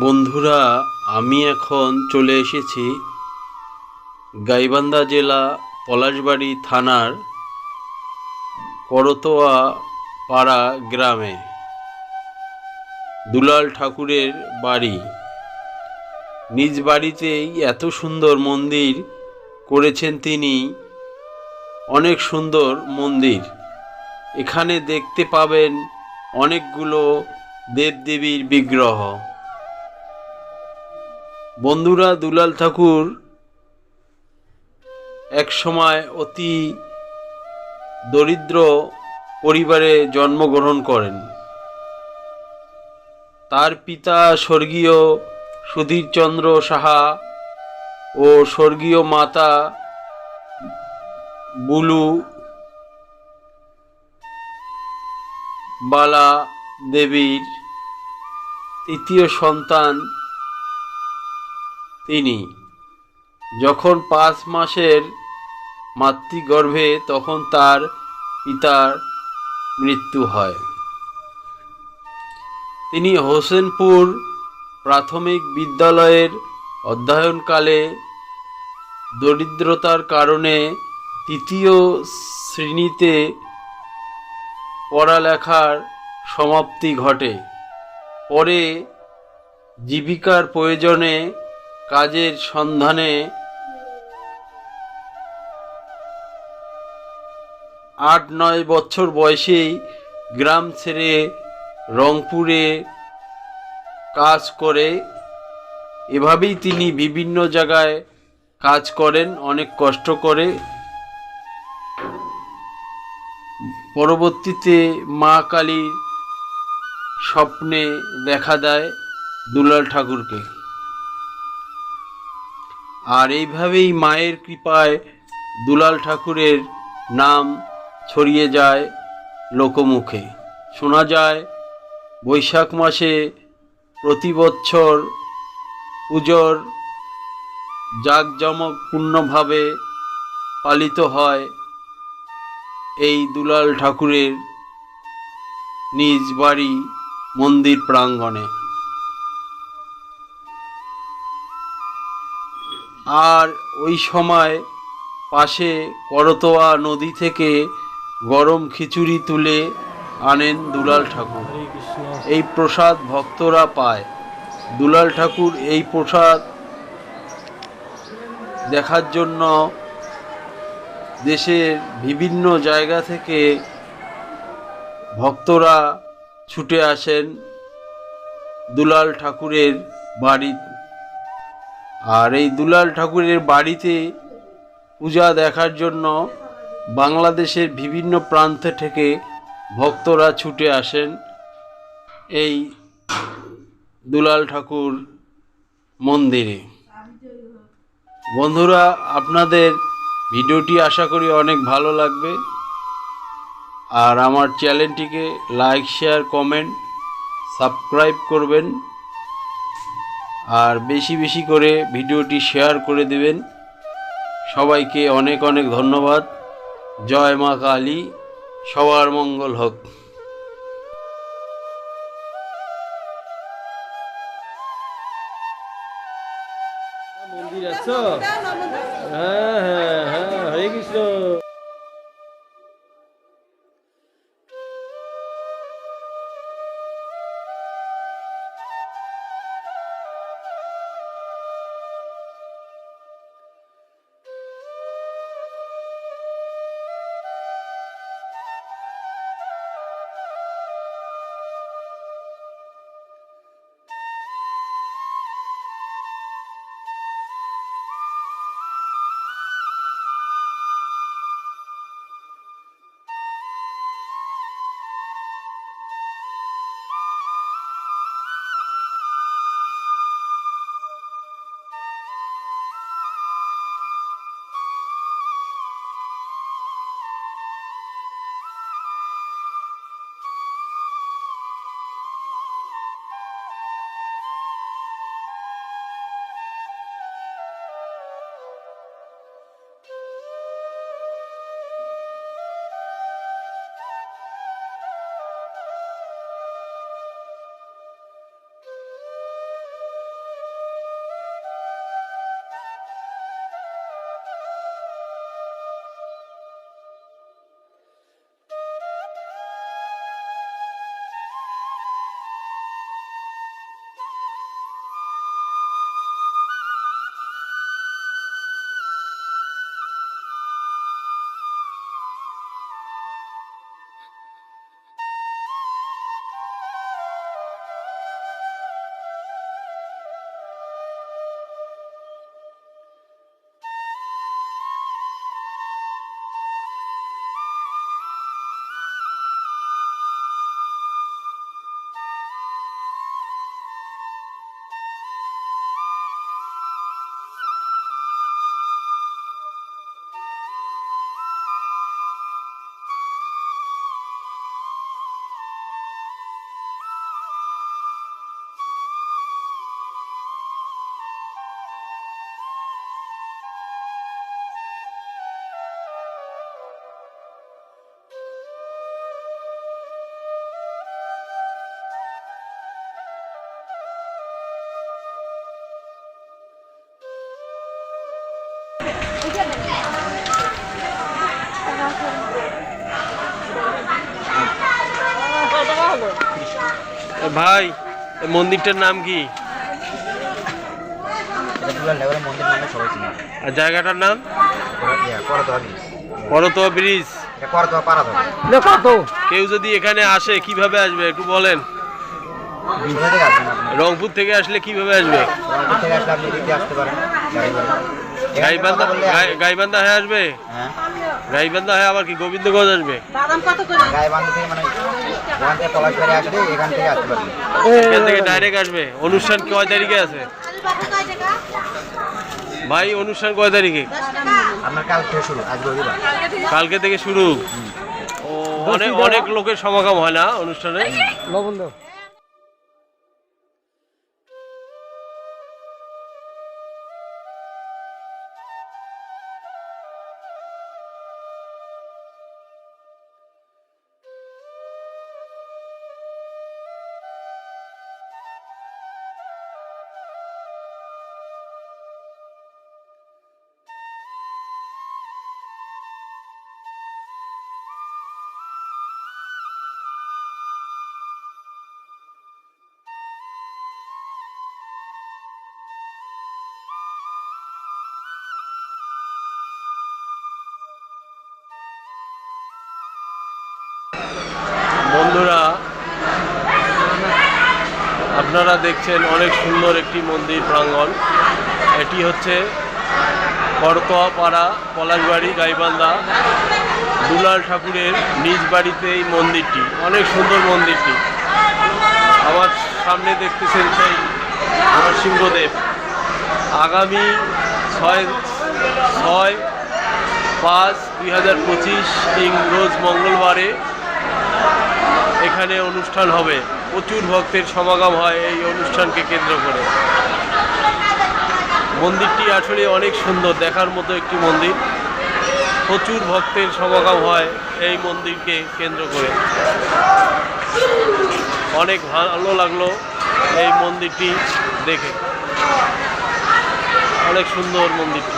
বন্ধুরা, আমি এখন চলে এসেছি গাইবান্ধা জেলা পলাশবাড়ি থানার করতোয়া পাড়া গ্রামে। দুলাল ঠাকুরের বাড়ি। নিজ বাড়িতেই এত সুন্দর মন্দির করেছেন তিনি। অনেক সুন্দর মন্দির। এখানে দেখতে পাবেন অনেকগুলো দেবদেবীর বিগ্রহ। বন্ধুরা দুলাল ঠাকুর এক সময় অতি দরিদ্র পরিবারে জন্মগ্রহণ করেন। তার পিতা স্বর্গীয় সুধীরচন্দ্র সাহা ও স্বর্গীয় মাতা বুলু বালা দেবীর তৃতীয় সন্তান তিনি। যখন পাঁচ মাসের মাতৃগর্ভে তখন তার পিতার মৃত্যু হয়। তিনি হোসেনপুর প্রাথমিক বিদ্যালয়ের অধ্যয়নকালে দরিদ্রতার কারণে তৃতীয় শ্রেণীতে পড়ালেখার সমাপ্তি ঘটে। পরে জীবিকার প্রয়োজনে কাজের সন্ধানে আট নয় বছর বয়সেই গ্রাম ছেড়ে রংপুরে কাজ করে। এভাবেই তিনি বিভিন্ন জায়গায় কাজ করেন, অনেক কষ্ট করে। পরবর্তীতে মা কালীর স্বপ্নে দেখা দেয় দুলাল ঠাকুরকে। আর এইভাবেই মায়ের কৃপায় দুলাল ঠাকুরের নাম ছড়িয়ে যায় লোকমুখে। শোনা যায়, বৈশাখ মাসে প্রতি বছর পুজোর জাঁকজমকপূর্ণভাবে পালিত হয় এই দুলাল ঠাকুরের নিজ বাড়ি মন্দির প্রাঙ্গণে। আর ওই সময় পাশে করতোয়া নদী থেকে গরম খিচুড়ি তুলে আনেন দুলাল ঠাকুর। এই প্রসাদ ভক্তরা পায়। দুলাল ঠাকুর এই প্রসাদ দেখার জন্য দেশের বিভিন্ন জায়গা থেকে ভক্তরা ছুটে আসেন দুলাল ঠাকুরের বাড়ি আর এই দুলাল ঠাকুরের বাড়িতে পূজা দেখার জন্য বাংলাদেশের বিভিন্ন প্রান্ত থেকে ভক্তরা ছুটে আসেন। এই দুলাল ঠাকুর মন্দিরে। বন্ধুরা, আপনাদের ভিডিওটি আশা করি অনেক ভালো লাগবে। আর আমার চ্যানেলটিকে লাইক, শেয়ার, কমেন্ট, সাবস্ক্রাইব করবেন। আর বেশি বেশি করে ভিডিওটি শেয়ার করে দেবেন। সবাইকে অনেক অনেক ধন্যবাদ। জয় মা কালী, সবার মঙ্গল হোক। মন্দির আছো? ভাই, মন্দিরটার নাম কি? জায়গাটার নাম? করতোয়া ব্রিজ। কেউ যদি এখানে আসে, কীভাবে আসবে? একটু বলেন। রংপুর থেকে আসলে কীভাবে আসবে? গাইবান্ধা গাই- গাইবান্ধা হয়ে আসবে। হ্যাঁ গাইবান্ধা হয়ে আবার কি গোবিন্দগঞ্জ আসবে? মানে এখান থেকে ডাইরেক্ট আসবে অনুষ্ঠান কয় তারিখে আছে? ভাই অনুষ্ঠান কয় তারিখে? আপনার থেকে শুরু কালকে থেকে শুরু? অনেক অনেক লোকের সমাগম হয় না অনুষ্ঠানে? বন্ধুরা, আপনারা দেখছেন অনেক সুন্দর একটি মন্দির প্রাঙ্গণ। এটি হচ্ছে করতোয়াপাড়া পলাশবাড়ি, গাইবান্ধা, দুলাল ঠাকুরের নিজ বাড়িতে এই মন্দিরটি। অনেক সুন্দর মন্দিরটি। আমার সামনে দেখতেছেন সেই নরসিংহদেব। আগামী ছয় ছয় পাঁচ দুই হাজার পঁচিশ রোজ মঙ্গলবারে এখানে অনুষ্ঠান হবে। প্রচুর ভক্তের সমাগম হয় এই অনুষ্ঠানকে কেন্দ্র করে। মন্দিরটি আসলে অনেক সুন্দর, দেখার মতো একটি মন্দির। প্রচুর ভক্তের সমাগম হয় এই মন্দিরকে কেন্দ্র করে। অনেক ভালো লাগল এই মন্দিরটি দেখে। অনেক সুন্দর মন্দিরটি।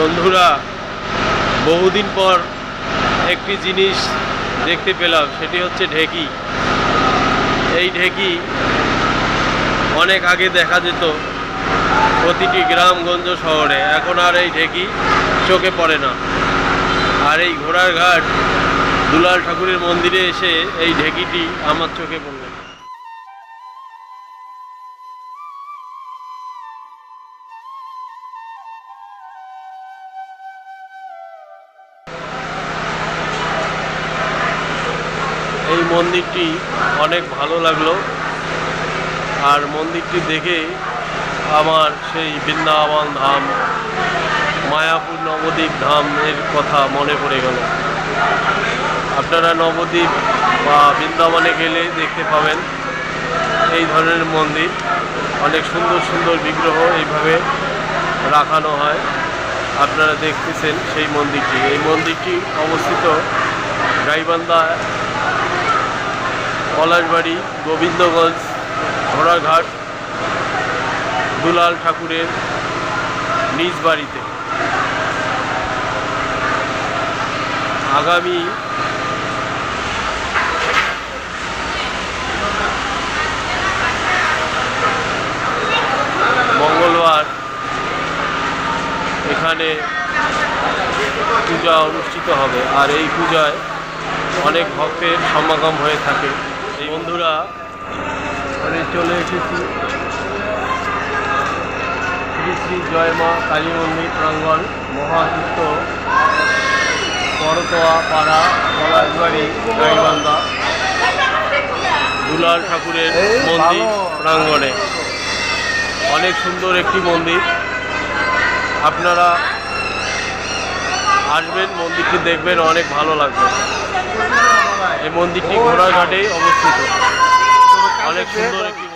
বন্ধুরা, বহুদিন পর একটি জিনিস দেখতে পেলাম, সেটি হচ্ছে ঢেকি। এই ঢেকি অনেক আগে দেখা যেত প্রতিটি গ্রামগঞ্জ শহরে। এখন আর এই ঢেকি চোখে পড়ে না। আর এই ঘোড়ার ঘাট দুলাল ঠাকুরের মন্দিরে এসে এই ঢেকিটি আমার চোখে পড়ল। মন্দিরটি অনেক ভালো লাগল। আর মন্দিরটি দেখে আমার সেই বৃন্দাবন ধাম, মায়াপুর নবদ্বীপ ধামের কথা মনে পড়ে গেল। আপনারা নবদ্বীপ বা বৃন্দাবনে গেলে দেখতে পাবেন এই ধরনের মন্দির। অনেক সুন্দর সুন্দর বিগ্রহ এইভাবে রাখানো হয়। আপনারা দেখতেছেন সেই মন্দিরটি। এই মন্দিরটি অবস্থিত গাইবান্ধা পলাশবাড়ি, গোবিন্দগঞ্জ, ঘোড়াঘাট, দুলাল ঠাকুরের নিজ বাড়িতে। আগামী মঙ্গলবার এখানে পূজা অনুষ্ঠিত হবে। আর এই পূজায় অনেক ভক্তের সমাগম হয়ে থাকে। এই বন্ধুরা মানে চলে এসেছি। শ্রী শ্রী জয় মা কালী মন্দির প্রাঙ্গণ মহাতীর্থ করতোয়া পাড়া পলাশবাড়ি গাইবান্ধা দুলাল ঠাকুরের মন্দির প্রাঙ্গণে। অনেক সুন্দর একটি মন্দির। আপনারা আসবেন মন্দিরটি দেখবেন অনেক ভালো লাগবে। এই মন্দিরটি ঘোড়াঘাটেই অবস্থিত। অনেক সুন্দর একটি